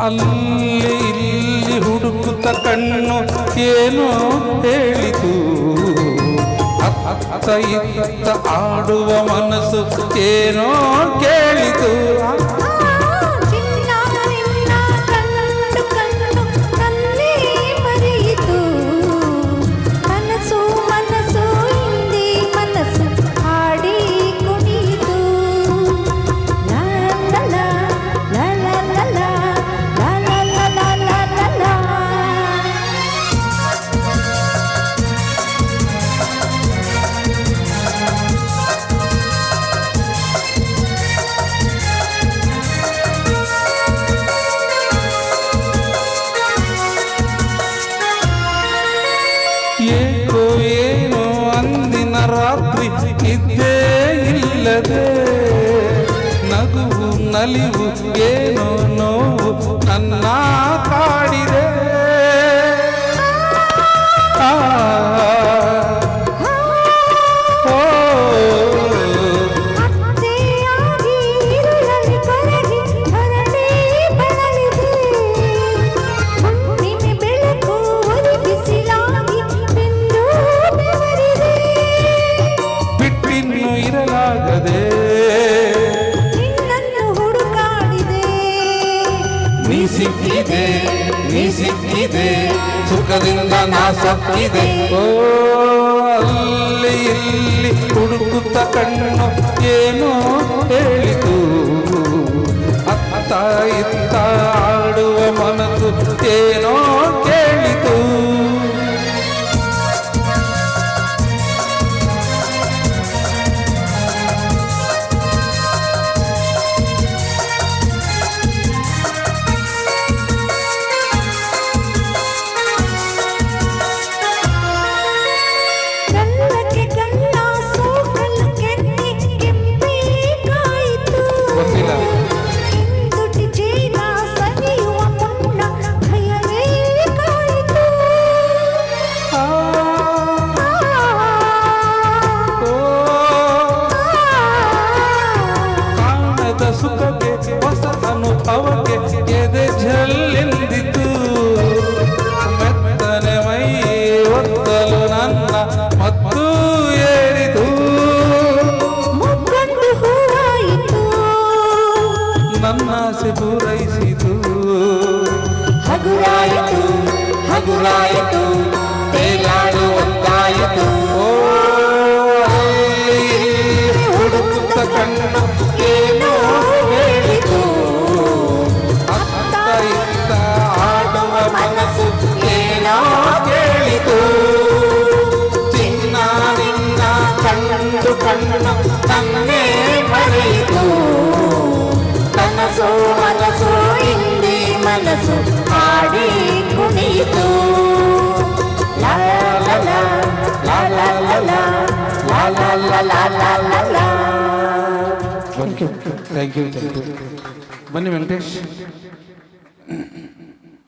ಅಲ್ಲಿ ಇಲ್ಲಿ ಹುಡುಕುತ್ತ ಕಣ್ಣು ಏನೋ ಹೇಳಿತು? ಅತ್ತ ಇತ್ತ ಆಡುವ ಮನಸ್ಸು ಏನೋ ಕೇಳಿತು. ಇಲ್ಲದೆ ನಗುವು ನಲಿವು ಏನೋ ನೋವು ನನ್ನ ನೀ ಸಿಕ್ಕಿದೆ ನೀ ಸಿಕ್ಕಿದೆ ಸುಖದಿಂದ ನಾ ಸತ್ತಿದೆ ಓ, ಅಲ್ಲಿ ಇಲ್ಲಿ ಹುಡುಕುತ್ತ ಕಣ್ಣು ಏನೋ ಹೇಳಿತು. ಅತ್ತ ಇತ್ತ ಆಸೆ ಪೂರೈಸಿತು ಹಗುರಾಯಿತು ಹಗುರಾಯಿತು ತೇಲಾಡುವಂತಾಯಿತು ಹುಡುಕುತ್ತ ಕಣ್ಣು ಏನೋ ಹೇಳಿತು. ಅತ್ತ ಇತ್ತ ಆಡುವ ಮನಸ್ಸು ಏನೋ ಕೇಳಿತು. ಚಿನ್ನ, ನಿನ್ನ ಕಣ್ಣು ಕಣ್ಣು ತನ್ನೇ ಕನಸು ಹಾಡಿ ಕುಣಿಯಿತು ಥ್ಯಾಂಕ್ ಯು ಥ್ಯಾಂಕ್ ಯು ಬನ್ನಿ ವೆಂಕಟೇಶ್